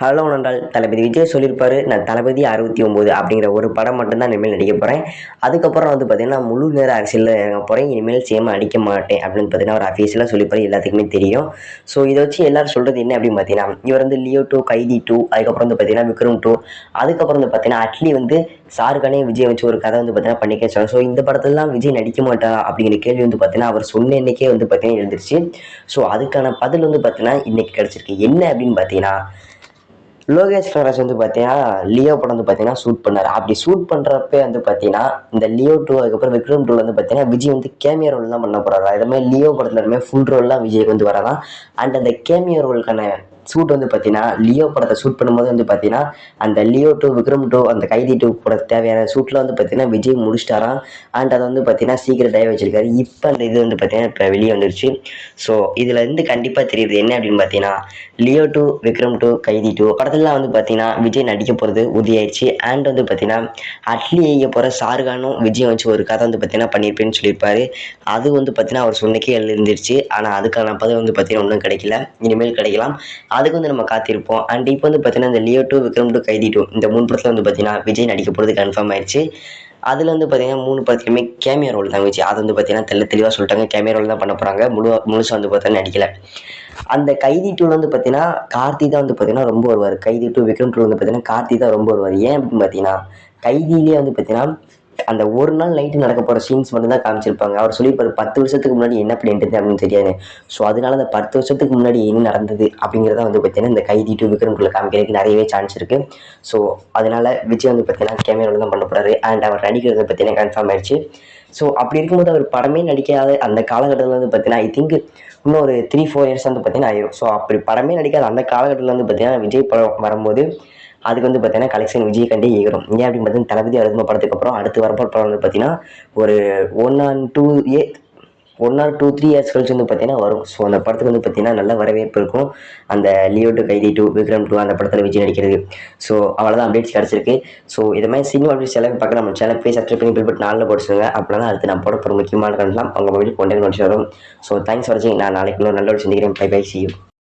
Hello நன்றால் தளபதி விஜய் சொல்லியிருப்பாரு நான் தளபதி அறுபத்தி ஒம்பது அப்படிங்கிற ஒரு படம் மட்டும்தான் இனிமேல் நடிக்க போகிறேன் அதுக்கப்புறம் வந்து பார்த்தீங்கன்னா முழு நேர அரசியலில் இறங்க போகிறேன் இனிமேல் சேமாக அடிக்க மாட்டேன் அப்படின்னு பார்த்தீங்கன்னா ஒரு அஃபீஷியலாக சொல்லியிருப்பாரு எல்லாத்துக்குமே தெரியும். ஸோ இதை வச்சு எல்லாரும் சொல்கிறது என்ன அப்படின்னு பார்த்தீங்கன்னா இவர் வந்து லியோ டூ கைதி டூ அதுக்கப்புறம் வந்து பார்த்தீங்கன்னா விக்ரம் டூ அதுக்கப்புறம் வந்து பார்த்தீங்கன்னா அட்லி வந்து சாருக்கானே விஜய் வச்சு ஒரு கதை வந்து பார்த்தீங்கன்னா பண்ணிக்க வச்சாங்க ஸோ இந்த படத்துலலாம் விஜய் நடிக்க மாட்டாரா அப்படிங்கிற கேள்வி வந்து பார்த்தீங்கன்னா அவர் சொன்ன இன்னைக்கே வந்து பார்த்தீங்கன்னா எழுந்துருச்சு. ஸோ அதுக்கான பதில் வந்து பார்த்தீங்கன்னா இன்றைக்கி கிடச்சிருக்கு. என்ன அப்படின்னு பார்த்தீங்கன்னா லோகேஷ் கனராஜ் வந்து பார்த்தீங்கன்னா லியோ படம் வந்து பார்த்தீங்கன்னா ஷூட் பண்ணார். அப்படி ஷூட் பண்ணுறப்ப வந்து பார்த்தீங்கன்னா இந்த லியோ டூ அதுக்கப்புறம் விக்ரம் டூ வந்து பார்த்தீங்கன்னா விஜய் வந்து கேமியோ ரோல் தான் பண்ண போகிறாரா இதுமாதிரி மாதிரி லியோ படத்தில் ஃபுல் ரோல்லாம் விஜய்க்கு வந்து வரலாம் அண்ட் அந்த கேமியோ ரோலுக்கான ஷூட் வந்து பார்த்தீங்கன்னா லியோ படத்தை ஷூட் பண்ணும்போது வந்து பார்த்தீங்கன்னா அந்த லியோ டூ விக்ரம் டூ அந்த கைதி டூ பட தேவையான ஷூட்டில் வந்து பார்த்தீங்கன்னா விஜய் முடிச்சிட்டாராம் அண்ட் அதை வந்து பார்த்தீங்கன்னா சீக்கிரட்டாகவே வச்சிருக்காரு இப்போ அந்த இது வந்து பார்த்தீங்கன்னா இப்போ வெளியே வந்துருச்சு ஸோ இதில் இருந்து கண்டிப்பாக தெரியுது என்ன அப்படின்னு பார்த்தீங்கன்னா Leo two Vikram two Kaithi two படத்துலலாம் வந்து பார்த்தீங்கன்னா விஜய் நடிக்க போகிறது உறுதியாயிடுச்சு அண்ட் வந்து பார்த்தீங்கன்னா அட்லி எய்ய போகிற ஷாருகானும் விஜய் வச்சு ஒரு கதை வந்து பார்த்தீங்கன்னா பண்ணியிருப்பேன்னு சொல்லியிருப்பாரு அது வந்து பார்த்தீங்கன்னா அவர் சொன்னக்கே எழுந்திருச்சு ஆனால் அதுக்கான பதில் வந்து பார்த்தீங்கன்னா ஒன்றும் கிடைக்கல இனிமேல் கிடைக்கலாம் அதுக்கு வந்து நம்ம காத்திருப்போம். அண்ட் இப்போ வந்து பார்த்தீங்கன்னா இந்த Leo two Vikram two Kaithi two இந்த மூணு படத்தில் வந்து பார்த்தீங்கன்னா விஜய் நடிக்க போகிறது கன்ஃபார்ம் ஆயிடுச்சு அதில் வந்து பார்த்தீங்கன்னா மூணு படத்துலையுமே கேமியா ரோல் தான் விஜய். அது வந்து பார்த்தீங்கன்னா தெல்ல தெளிவாக சொல்லிட்டாங்க. கேமியா ரோல் தான் பண்ண போகிறாங்க முழு முழுசாக வந்து பார்த்தீங்கன்னா நடிக்கல. அந்த கைதி டூவில் வந்து பார்த்தீங்கன்னா கார்த்தி தான் வந்து பார்த்தீங்கன்னா ரொம்ப வருவார். கைதி டூ விக்ரம் டூ வந்து பார்த்தீங்கன்னா கார்த்தி தான் ரொம்ப வருவார். ஏன் அப்படின்னு பார்த்தீங்கன்னா கைதியிலே வந்து பார்த்தீங்கன்னா அந்த ஒரு நாள் நைட்டு நடக்க போகிற சீன்ஸ் மட்டும் தான் காமிச்சிருப்பாங்க. அவர் சொல்லியிருப்பார் பத்து வருஷத்துக்கு முன்னாடி என்ன பண்ணிட்டு அப்படின்னு தெரியாது. ஸோ அதனால அந்த பத்து வருஷத்துக்கு முன்னாடி என்ன நடந்தது அப்படிங்கிறத வந்து பார்த்தீங்கன்னா இந்த கைதி டூ விக்ரம்குள்ளே காமிக்கிறதுக்கு நிறையவே சான்ஸ் இருக்குது ஸோ அதனால விஜய் வந்து பார்த்தீங்கன்னா கேமராவில் தான் பண்ண போகிறாரு அண்ட் அவர் நடிக்கிறத பார்த்தீங்கன்னா கன்ஃபார்ம் ஆயிடுச்சு. ஸோ அப்படி இருக்கும்போது அவர் படமே நடிக்காத அந்த காலகட்டத்தில் வந்து பார்த்தீங்கன்னா ஐ திங்க் இன்னும் ஒரு த்ரீ ஃபோர் இயர்ஸ் வந்து பார்த்தீங்கன்னா ஆயிரும். ஸோ அப்படி படமே நடிக்காத அந்த காலகட்டத்தில் வந்து பார்த்தீங்கன்னா விஜய் படம் வரும்போது அதுக்கு வந்து பார்த்தீங்கன்னா கலெக்ஷன் விஜயகாண்டே ஏறும் ஏன் அப்படின்னு பார்த்தீங்கன்னா தளபதி அறுபது படத்துக்கு அப்புறம் அடுத்து வரப்போற படம் வந்து பார்த்தீங்கன்னா ஒரு one on two a one or two three years கழிச்சு வந்து பார்த்தீங்கன்னா வரும். ஸோ அந்த படத்துக்கு வந்து பார்த்தீங்கன்னா நல்ல வரவேற்பு இருக்கும். அந்த Leo to Kaithi to Vikram to அந்த படத்தில் விஜய் நடிக்கிறது. ஸோ அவ்வளோதான் அப்டேட்ஸ் கிடச்சிருக்கு. ஸோ இது மாதிரி சினிமா அப்டேட்ஸ் எல்லாமே பார்க்க நம்ம சேனல் போய் சப்ஸ்கிரைப் பண்ணி பில் பட்டு நாளில் போட்டுருங்க அப்படின்னா தான் அடுத்து நான் போட போகிற முக்கியமான கண்டெல்லாம் அவங்க மொபைல் கொண்டு வரும். ஸோ தேங்க்ஸ் ஃபார் வாட்சிங் நான் நாளைக்கு இன்னொரு நல்ல ஒரு சந்திக்கிறேன். By by C you